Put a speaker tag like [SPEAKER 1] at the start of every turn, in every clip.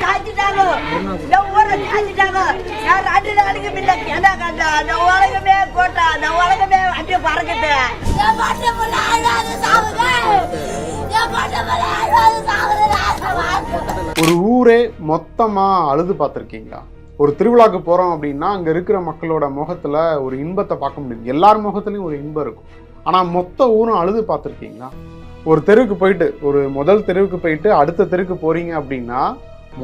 [SPEAKER 1] காய்ச்சிட்டாங்க இந்த ஊரை காய்ச்சிட்டாங்க நான் ரெண்டு நாளைக்கு முன்ன கண்டா அந்த உலகமே போட்டா அந்த உலகமே
[SPEAKER 2] ஒரு ஊரே மொத்தமா அழுது பார்த்துருக்கீங்களா ஒரு திருவிழாக்கு போறோம் அப்படின்னா அங்க இருக்கிற மக்களோட முகத்துல ஒரு இன்பத்தை பார்க்க முடியும் எல்லார் முகத்துலயும் ஒரு இன்பம் இருக்கும். ஆனா மொத்த ஊரும் அழுது பார்த்துருக்கீங்களா? ஒரு தெருவுக்கு போயிட்டு ஒரு முதல் தெருவுக்கு போயிட்டு அடுத்த தெருவுக்கு போறீங்க அப்படின்னா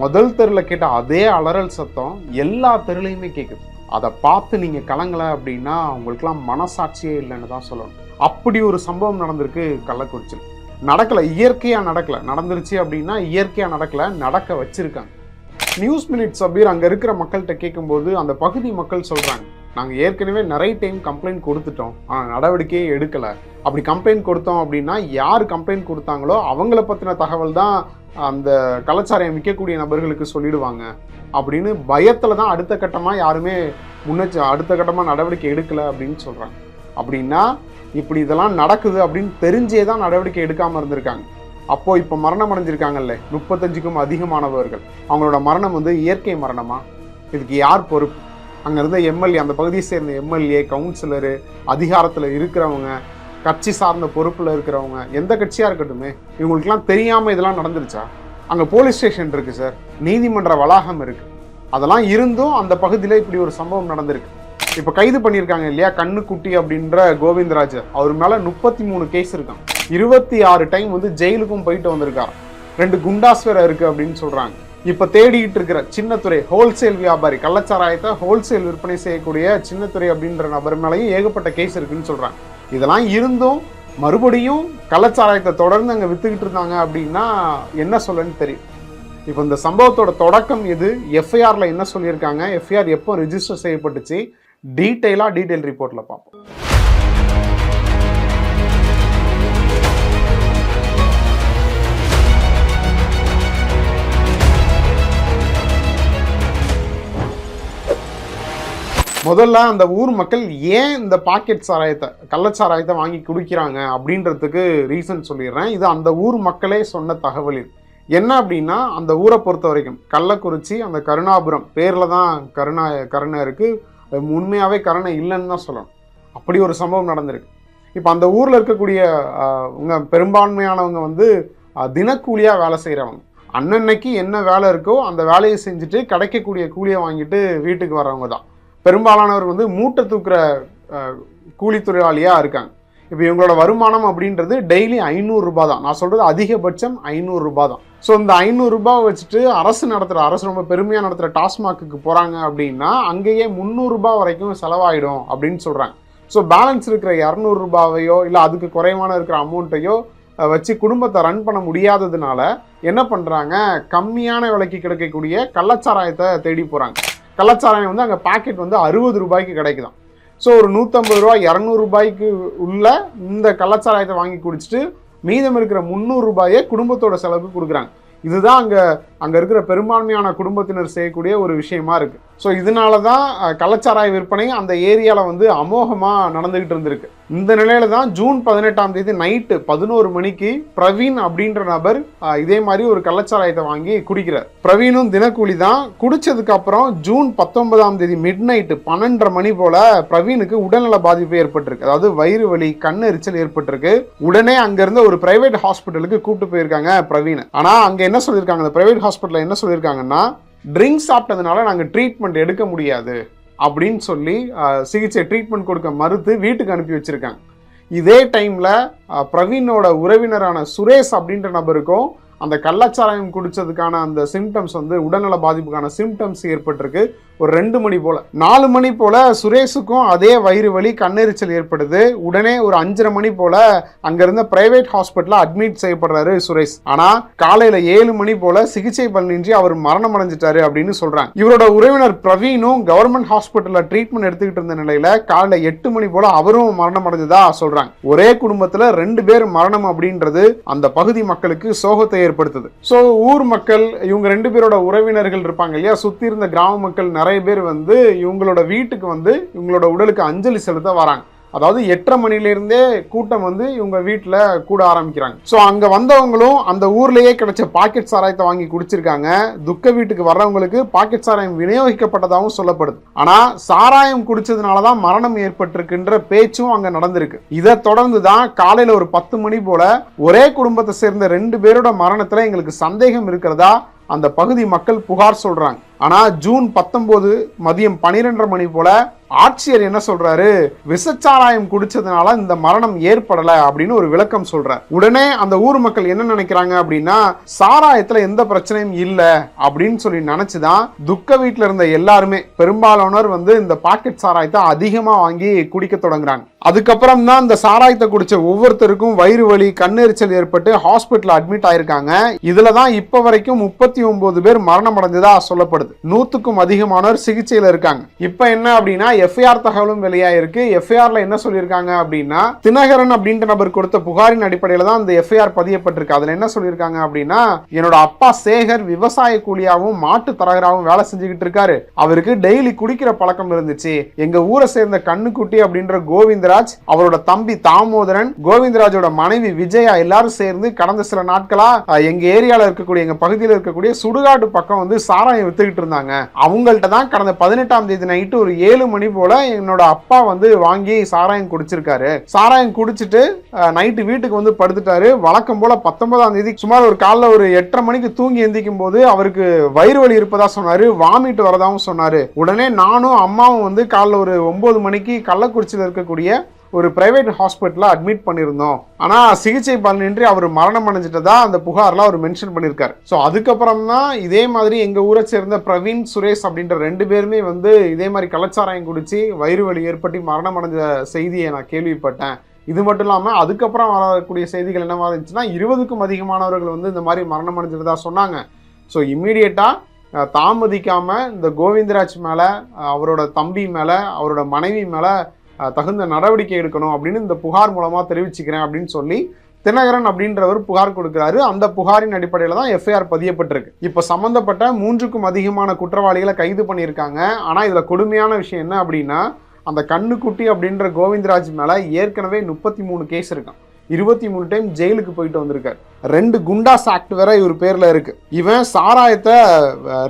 [SPEAKER 2] முதல் தெருவில் கேட்ட அதே அலறல் சத்தம் எல்லா தெருலையுமே கேட்குது அதை பார்த்து நீங்கள் கலங்கலை அப்படின்னா உங்களுக்குலாம் மனசாட்சியே இல்லைன்னு தான் சொல்லணும். அப்படி ஒரு சம்பவம் நடந்திருக்கு கள்ளக்குறிச்சியில். நடக்கலை இயற்கையாக நடக்கலை. நடந்துருச்சு அப்படின்னா இயற்கையாக நடக்கலை நடக்க வச்சுருக்காங்க. நியூஸ் மினிட் சபீர் அங்கே இருக்கிற மக்கள்கிட்ட கேட்கும்போது அந்த பகுதி மக்கள் சொல்கிறாங்க நாங்கள் ஏற்கனவே நிறைய டைம் கம்ப்ளைண்ட் கொடுத்துட்டோம். ஆனால் நடவடிக்கையே எடுக்கலை. அப்படி கம்ப்ளைண்ட் கொடுத்தோம் அப்படின்னா யார் கம்ப்ளைண்ட் கொடுத்தாங்களோ அவங்கள பற்றின தகவல் தான் அந்த கலாச்சாரம் விற்கக்கூடிய நபர்களுக்கு சொல்லிடுவாங்க. அப்படின்னு பயத்தில் தான் அடுத்த கட்டமாக யாருமே முன்னெச்ச அடுத்த கட்டமாக நடவடிக்கை எடுக்கலை அப்படின்னு சொல்கிறாங்க அப்படின்னா இப்படி இதெல்லாம் நடக்குது அப்படின்னு தெரிஞ்சே தான் நடவடிக்கை எடுக்காமல் இருந்திருக்காங்க. அப்போது இப்போ மரணம் அடைஞ்சிருக்காங்கல்ல முப்பத்தஞ்சுக்கும் அதிகமானவர்கள். அவங்களோட மரணம் வந்து இயற்கை மரணமா? இதுக்கு யார் பொறுப்பு? அங்கே இருந்த எம்எல்ஏ அந்த பகுதியை சேர்ந்த எம்எல்ஏ கவுன்சிலரு அதிகாரத்தில் இருக்கிறவங்க கட்சி சார்ந்த பொறுப்பில் இருக்கிறவங்க எந்த கட்சியாக இருக்கட்டுமே இவங்களுக்குலாம் தெரியாமல் இதெல்லாம் நடந்துருச்சா? அங்கே போலீஸ் ஸ்டேஷன் இருக்குது சார். நீதிமன்ற வளாகம் இருக்குது அதெல்லாம் இருந்தும் அந்த பகுதியில் இப்படி ஒரு சம்பவம் நடந்திருக்கு. இப்போ கைது பண்ணியிருக்காங்க இல்லையா? கண்ணுக்குட்டி அப்படின்ற கோவிந்தராஜ். அவர் மேலே முப்பத்தி மூணு கேஸ் இருக்கான் இருபத்தி ஆறு டைம் வந்து ஜெயிலுக்கும் போயிட்டு வந்திருக்கார். ரெண்டு குண்டாஸ் வேற இருக்குது அப்படின்னு சொல்கிறாங்க இப்ப தேடிட்டு இருக்கிற சின்னத்துறை ஹோல்சேல் வியாபாரி கள்ளச்சாராயத்தை ஹோல்சேல் விற்பனை செய்யக்கூடிய சின்னத்துறை அப்படின்ற நபர் மேலேயும் ஏகப்பட்ட கேஸ் இருக்குன்னு சொல்றாங்க. இதெல்லாம் இருந்தும் மறுபடியும் கள்ளச்சாராயத்தை தொடர்ந்து அங்க வித்துக்கிட்டு இருந்தாங்க அப்படின்னா என்ன சொல்லன்னு தெரியும். இப்போ இந்த சம்பவத்தோட தொடக்கம் எது? எஃப்ஐஆர்ல என்ன சொல்லியிருக்காங்க? எஃப்ஐஆர் எப்போ ரிஜிஸ்டர் செய்யப்பட்டுச்சு? டீட்டெயிலா டீட்டெயில் ரிப்போர்ட்ல பார்ப்போம். முதல்ல அந்த ஊர் மக்கள் ஏன் இந்த பாக்கெட் சாராயத்தை கள்ளச்சாராயத்தை வாங்கி குடிக்கிறாங்க அப்படின்றதுக்கு ரீசன் சொல்லிடுறேன். இது அந்த ஊர் மக்களே சொன்ன தகவல் இது என்ன அப்படின்னா அந்த ஊரை பொறுத்த வரைக்கும் கள்ளக்குறிச்சி அந்த கருணாபுரம் பேரில் தான் கருணா கருணை இருக்குது உண்மையாகவே கருணை இல்லைன்னு தான் சொல்லணும். அப்படி ஒரு சம்பவம் நடந்திருக்கு. இப்போ அந்த ஊரில் இருக்கக்கூடிய உங்க பெரும்பான்மையானவங்க வந்து தினக்கூலியாக வேலை செய்கிறவங்க அன்னன்னைக்கு என்ன வேலை இருக்கோ அந்த வேலையை செஞ்சுட்டு கிடைக்கக்கூடிய கூலியை வாங்கிட்டு வீட்டுக்கு வர்றவங்க தான். பெரும்பாலானவர் வந்து மூட்டை தூக்குற கூலி தொழிலாளியாக இருக்காங்க. இப்போ இவங்களோட வருமானம் அப்படின்றது டெய்லி ஐநூறுரூபா தான். நான் சொல்கிறது அதிகபட்சம் ஐநூறுரூபா தான். ஸோ இந்த ஐநூறுரூபா வச்சுட்டு அரசு நடத்துகிற அரசு ரொம்ப பெருமையாக நடத்துகிற டாஸ்மாக்கு போகிறாங்க அப்படின்னா அங்கேயே முந்நூறுரூபா வரைக்கும் செலவாயிடும் அப்படின்னு சொல்கிறாங்க ஸோ பேலன்ஸ் இருக்கிற இரநூறுபாவையோ இல்லை அதுக்கு குறைவான இருக்கிற அமௌண்ட்டையோ வச்சு குடும்பத்தை ரன் பண்ண முடியாததுனால என்ன பண்ணுறாங்க கம்மியான விலைக்கு கிடைக்கக்கூடிய கள்ளச்சாராயத்தை தேடி போகிறாங்க கள்ளச்சாராயம் வந்து அங்கே பாக்கெட் வந்து அறுபது ரூபாய்க்கு கிடைக்குதாம் ஸோ ஒரு நூற்றம்பது ரூபா இரநூறு ரூபாய்க்கு உள்ள இந்த கள்ளச்சாராயத்தை வாங்கி குடிச்சிட்டு மீதம் இருக்கிற முந்நூறு ரூபாயை குடும்பத்தோட செலவுக்கு கொடுக்குறாங்க. இதுதான் அங்கே அங்கே இருக்கிற பெரும்பான்மையான குடும்பத்தினர் செய்யக்கூடிய ஒரு விஷயமா இருக்கு. ஸோ இதனால தான் கள்ளச்சாராய விற்பனை அந்த ஏரியாவில் வந்து அமோகமாக நடந்துகிட்டு இருந்திருக்கு. இந்த நிலையில தான் ஜூன் பதினெட்டாம் தேதி நைட்டு பதினோரு மணிக்கு பிரவீன் அப்படின்ற நபர் இதே மாதிரி ஒரு கள்ளச்சாராயத்தை வாங்கி குடிக்கிறார். பிரவீனும் தினக்கூலி தான். குடிச்சதுக்கு அப்புறம் ஜூன் பத்தொன்பதாம் தேதி மிட் நைட்டு பன்னெண்டரை மணி போல பிரவீனுக்கு உடல்நல பாதிப்பு ஏற்பட்டிருக்கு. அதாவது வயிறு வலி கண் எரிச்சல் ஏற்பட்டிருக்கு. உடனே அங்கிருந்து ஒரு பிரைவேட் ஹாஸ்பிட்டலுக்கு கூப்பிட்டு போயிருக்காங்க பிரவீன். ஆனா அங்க என்ன சொல்லியிருக்காங்க? அந்த பிரைவேட் ஹாஸ்பிட்டலில் என்ன சொல்லியிருக்காங்கன்னா ட்ரிங்க்ஸ் சாப்பிட்டதுனால நாங்கள் ட்ரீட்மெண்ட் எடுக்க முடியாது அப்படின்னு சொல்லி சிகிச்சை ட்ரீட்மெண்ட் கொடுக்க மறுத்து வீட்டுக்கு அனுப்பி வச்சிருக்காங்க. இதே டைம்ல பிரவீனோட உறவினரான சுரேஷ் அப்படின்ற நபருக்கும் அந்த கள்ளச்சாராயம் குடித்ததுக்கான அந்த சிம்டம்ஸ் வந்து உடல்நல பாதிப்புக்கான சிம்டம்ஸ் ஏற்பட்டிருக்கு. ஒரு ரெண்டு மணி போல். நாலு மணி போல் சுரேஷுக்கும் அதே வயிறு வலி கண்ணெரிச்சல் ஏற்படுது. உடனே ஒரு அஞ்சரை மணி போல் அங்கேருந்த பிரைவேட் ஹாஸ்பிட்டலில் அட்மிட் செய்யப்படுறாரு சுரேஷ். ஆனால் காலையில் ஏழு மணி போல் சிகிச்சை பலனின்றி அவர் மரணம் அடைஞ்சிட்டாரு அப்படின்னு சொல்கிறாங்க இவரோட உறவினர் பிரவீனும் கவர்மெண்ட் ஹாஸ்பிட்டலில் ட்ரீட்மெண்ட் எடுத்துக்கிட்டு இருந்த நிலையில் காலையில் எட்டு மணி போல் அவரும் மரணம் அடைஞ்சதா சொல்கிறாங்க ஒரே குடும்பத்தில் ரெண்டு பேர் மரணம் அப்படின்றது அந்த பகுதி மக்களுக்கு சோகத்தை ஏற்படுத்துது. ஸோ ஊர் மக்கள் இவங்க ரெண்டு பேரோட உறவினர்கள் இருப்பாங்க இல்லையா? சுத்தி இருந்த கிராம மக்கள் நிறைய பேர் வந்து இவங்களோட வீட்டுக்கு வந்து இவங்களோட உடலுக்கு அஞ்சலி செலுத்த வராங்க. அதாவது எட்டரை மணிலேருந்தே கூட்டம் வந்து இவங்க வீட்டில் கூட ஆரம்பிக்கிறாங்க. ஸோ அங்கே வந்தவங்களும் அந்த ஊர்லேயே கிடைச்ச பாக்கெட் சாராயத்தை வாங்கி குடிச்சிருக்காங்க. துக்க வீட்டுக்கு வர்றவங்களுக்கு பாக்கெட் சாராயம் விநியோகிக்கப்பட்டதாகவும் சொல்லப்படுது. ஆனால் சாராயம் குடிச்சதுனால தான் மரணம் ஏற்பட்டிருக்குன்ற பேச்சும் அங்கே நடந்திருக்கு. இதை தொடர்ந்து தான் காலையில் ஒரு பத்து மணி போல ஒரே குடும்பத்தை சேர்ந்த ரெண்டு பேரோட மரணத்தில் எங்களுக்கு சந்தேகம் இருக்கிறதா அந்த பகுதி மக்கள் புகார் சொல்கிறாங்க ஆனால் ஜூன் பத்தொம்போது மதியம் பனிரெண்டரை மணி போல ஆட்சியர் என்ன சொல்றாரு? விசச்சாராயம் குடிச்சதுனால இந்த மரணம் ஏற்படல அப்படின்னு ஒரு விளக்கம் சொல்றார். உடனே அந்த ஊர் மக்கள் என்ன நினைக்கிறாங்க அப்படின்னா சாராயத்துல எந்த பிரச்சனையும் இல்ல அப்படின்னு சொல்லி நினைச்சுதான் துக்க வீட்டுல இருந்த எல்லாருமே பெரும்பாலானோர் வந்து இந்த பாக்கெட் சாராயத்தை அதிகமா வாங்கி குடிக்க தொடங்குறாங்க. அதுக்கப்புறம் தான் இந்த சாராயத்தை குடிச்ச ஒவ்வொருத்தருக்கும் வயிறு வலி கண்ணெரிச்சல் ஏற்பட்டு ஹாஸ்பிட்டல் அட்மிட் ஆயிருக்காங்க. இதுல தான் இப்ப வரைக்கும் முப்பத்தி ஒன்பது பேர் மரணம் அடைஞ்சதா சொல்லப்படுது. நூத்துக்கும் அதிகமானோர் சிகிச்சையில இருக்காங்க. இப்ப என்ன அப்படின்னா எஃப்ஐஆர் தகவலும் வெளியாயிருக்கு. எஃப்ஐஆர்ல என்ன சொல்லியிருக்காங்க அப்படின்னா தினகரன் அப்படின்ற நபர் கொடுத்த புகாரின் அடிப்படையில் தான் இந்த எஃப்ஐஆர் பதியப்பட்டிருக்கு. அதுல என்ன சொல்லியிருக்காங்க அப்படின்னா என்னோட அப்பா சேகர் விவசாய கூலியாகவும் மாட்டு தரகராகவும் வேலை செஞ்சுக்கிட்டு இருக்காரு. அவருக்கு டெய்லி குடிக்கிற பழக்கம் இருந்துச்சு. எங்க ஊரை சேர்ந்த கண்ணுக்குட்டி அப்படின்ற கோவிந்தராஜ் அவரோட தம்பி தாமோதரன் கோவிந்தராஜோட மனைவி விஜயா எல்லாரும் சேர்ந்து கடந்த சில நாட்களா எங்க ஏரியால இருக்கக்கூடிய எங்க பகுதியில் இருக்கக்கூடிய சுடுகாடு பக்கம் வந்து சாராயம் வித்துக்கிட்டு இருந்தாங்க. அவங்கள்ட்ட தான் கடந்த பதினெட்டாம் தேதி நைட்டு ஒரு ஏழு மணி போல என்னோட அப்பா வந்து வாங்கி சாராயம் குடிச்சிருக்காரு. சாராயம் குடிச்சிட்டு நைட்டு வீட்டுக்கு வந்து படுத்துட்டாரு. வழக்கம் போல பத்தொன்பதாம் தேதி சுமார் ஒரு காலைல ஒரு எட்டரை மணிக்கு தூங்கி எந்திக்கும் போது அவருக்கு வயிறு வலி இருப்பதா சொன்னாரு. வாமிட்டு வரதாவும் சொன்னாரு. உடனே நானும் அம்மாவும் வந்து காலைல ஒரு ஒன்பது மணிக்கு கள்ளக்குறிச்சியில் இருக்கக்கூடிய ஒரு பிரைவேட் ஹாஸ்பிட்டலில் அட்மிட் பண்ணியிருந்தோம். ஆனால் சிகிச்சை பலனின்றி அவர் மரணம் அடைஞ்சிட்டதா அந்த புகார்லாம் அவர் மென்ஷன் பண்ணியிருக்காரு. ஸோ அதுக்கப்புறம் தான் இதே மாதிரி எங்கள் ஊரை சேர்ந்த பிரவீன் சுரேஷ் அப்படின்ற ரெண்டு பேருமே வந்து இதே மாதிரி கலாச்சாரம் குடித்து வயிறு வலி ஏற்பட்டு மரணம் அடைஞ்ச செய்தியை நான் கேள்விப்பட்டேன். இது மட்டும் இல்லாமல் அதுக்கப்புறம் வரக்கூடிய செய்திகள் என்னவா இருந்துச்சுன்னா இருபதுக்கும் அதிகமானவர்கள் வந்து இந்த மாதிரி மரணம் அடைஞ்சிட்டதா சொன்னாங்க. ஸோ இம்மீடியட்டாக தாமதிக்காமல் இந்த கோவிந்தராஜ் மேலே அவரோட தம்பி மேலே அவரோட மனைவி மேலே தகுந்த நடவடிக்கை எடுக்கணும் அப்படின்னு இந்த புகார் மூலமாக தெரிவிச்சுக்கிறேன் அப்படின்னு சொல்லி தினகரன் அப்படின்றவர் புகார் கொடுக்குறாரு. அந்த புகாரின் அடிப்படையில் தான் எஃப்ஐஆர் பதியப்பட்டிருக்கு. இப்போ சம்மந்தப்பட்ட மூன்றுக்கும் அதிகமான குற்றவாளிகளை கைது பண்ணியிருக்காங்க. ஆனால் இதில் கொடுமையான விஷயம் என்ன அப்படின்னா அந்த கண்ணுக்குட்டி அப்படின்ற கோவிந்தராஜ் மேலே ஏற்கனவே முப்பத்தி மூணு கேஸ் இருக்கான் இருபத்தி மூணு டைம் ஜெயிலுக்கு போயிட்டு வந்திருக்கார். ரெண்டு குண்டாஸ் ஆக்ட் வேற இவர் பேர்ல இருக்கு. இவன் சாராயத்தை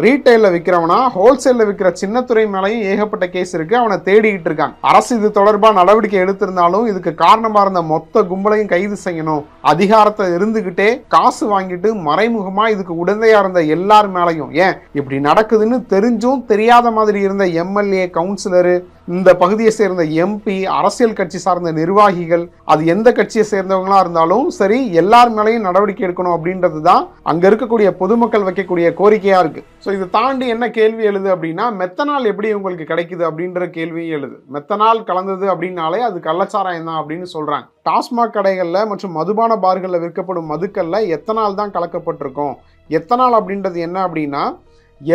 [SPEAKER 2] ரீட்டைல்ல விற்கிறவனா ஹோல்சேல்ல விற்கிற சின்னத்துறை மேலையும் ஏகப்பட்ட கேஸ் இருக்கு. அவனை தேடிக்கிட்டு இருக்காங்க அரசு இது தொடர்பா நடவடிக்கை எடுத்திருந்தாலும் இதுக்கு காரணமா இருந்த மொத்த கும்பலையும் கைது செய்யணும். அதிகாரத்தை இருந்துகிட்டே காசு வாங்கிட்டு மறைமுகமா இதுக்கு உடந்தையா இருந்த எல்லார் மேலையும். ஏன்? இப்படி நடக்குதுன்னு தெரிஞ்சும் தெரியாத மாதிரி இருந்த எம்எல்ஏ கவுன்சிலரு இந்த பகுதியை சேர்ந்த எம்பி அரசியல் கட்சி சார்ந்த நிர்வாகிகள் அது எந்த கட்சியை சேர்ந்தவங்களா இருந்தாலும் சரி எல்லார் மேலேயும் நடவடிக்கை எடுக்கணும் அப்படின்றது தான் அங்க இருக்கக்கூடிய பொதுமக்கள் வைக்கக்கூடிய கோரிக்கையா இருக்கு. ஸோ இதை தாண்டி என்ன கேள்வி எழுது அப்படின்னா மெத்தனால் எப்படி உங்களுக்கு கிடைக்குது அப்படின்ற கேள்வியும் எழுது. மெத்தனால் கலந்தது அப்படின்னாலே அது கள்ளச்சாராயம் தான் அப்படின்னு சொல்றாங்க. டாஸ்மாக் கடைகளில் மற்றும் மதுபான பார்களில் விற்கப்படும் மதுக்களில் எத்தனால் தான் கலக்கப்பட்டிருக்கும்? எத்தனால் அப்படின்றது என்ன அப்படின்னா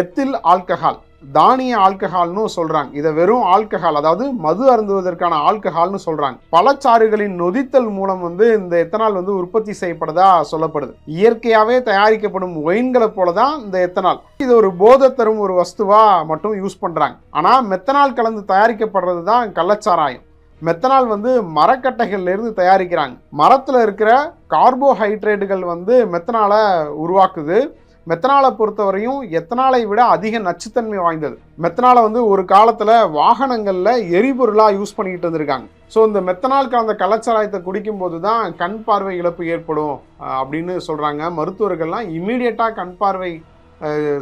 [SPEAKER 2] எத்தில் ஆல்கஹால் தானிய ஆல்கஹால்னு சொல்றாங்க. இதை வெறும் ஆல்கஹால் அதாவது மது அருந்துவதற்கான ஆல்கஹால்னு சொல்றாங்க. பழச்சாறுகளின் நொதித்தல் மூலம் வந்து இந்த எத்தனால் வந்து உற்பத்தி செய்யப்படுதா சொல்லப்படுது. இயற்கையாகவே தயாரிக்கப்படும் ஒயின்களை போல தான் இந்த எத்தனால். இது ஒரு போதை தரும் ஒரு வஸ்துவா மட்டும் யூஸ் பண்றாங்க. ஆனா மெத்தனால் கலந்து தயாரிக்கப்படுறது தான் கள்ளச்சாராயம். மெத்தனால் வந்து மரக்கட்டைகள்ல இருந்து தயாரிக்கிறாங்க. மரத்துல இருக்கிற கார்போஹைட்ரேட்டுகள் வந்து மெத்தனாலை உருவாக்குது. மெத்தனாலை பொறுத்தவரையும் எத்தனாலை விட அதிக நச்சுத்தன்மை வாய்ந்தது. மெத்தனாலை வந்து ஒரு காலத்தில் வாகனங்களில் எரிபொருளாக யூஸ் பண்ணிக்கிட்டு இருந்திருக்காங்க. ஸோ இந்த மெத்தனால் கலந்த கள்ளச்சாராயத்தை குடிக்கும்போது தான் கண் பார்வை இழப்பு ஏற்படும் அப்படின்னு சொல்கிறாங்க மருத்துவர்கள்லாம் இமீடியட்டாக கண் பார்வை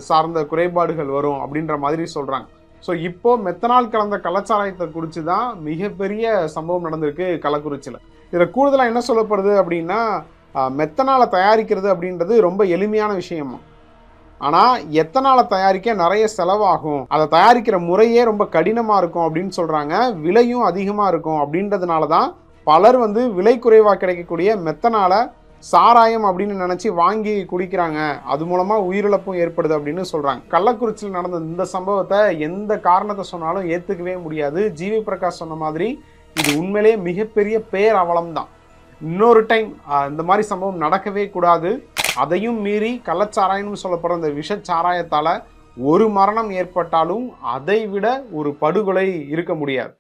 [SPEAKER 2] சார்ந்த குறைபாடுகள் வரும் அப்படின்ற மாதிரி சொல்கிறாங்க ஸோ இப்போ மெத்தனால் கலந்த கள்ளச்சாராயத்தை குடிச்சு தான் மிகப்பெரிய சம்பவம் நடந்திருக்கு கள்ளக்குறிச்சியில். இதில் கூடுதலாக என்ன சொல்லப்படுது அப்படின்னா மெத்தனால் மெத்தனாலை தயாரிக்கிறது அப்படின்றது ரொம்ப எளிமையான விஷயமா. ஆனால் எத்தனாலை தயாரிக்க நிறைய செலவாகும்? அதை தயாரிக்கிற முறையே ரொம்ப கடினமாக இருக்கும் அப்படின்னு சொல்கிறாங்க விலையும் அதிகமாக இருக்கும் அப்படின்றதுனால தான் பலர் வந்து விலை குறைவாக கிடைக்கக்கூடிய மெத்தனாலை சாராயம் அப்படின்னு நினச்சி வாங்கி குடிக்கிறாங்க. அது மூலமாக உயிரிழப்பும் ஏற்படுது அப்படின்னு சொல்கிறாங்க கள்ளக்குறிச்சியில் நடந்த இந்த சம்பவத்தை எந்த காரணத்தை சொன்னாலும் ஏற்றுக்கவே முடியாது. ஜிவி பிரகாஷ் சொன்ன மாதிரி இது உண்மையிலேயே மிகப்பெரிய பேர் அவலம் தான் இன்னொரு டைம் இந்த மாதிரி சம்பவம் நடக்கவே கூடாது. அதையும் மீறி கள்ளச்சாராயம்னு சொல்லப்படுற இந்த விஷச்சாராயத்தால் ஒரு மரணம் ஏற்பட்டாலும் அதை விட ஒரு படுகொலை இருக்க முடியாது.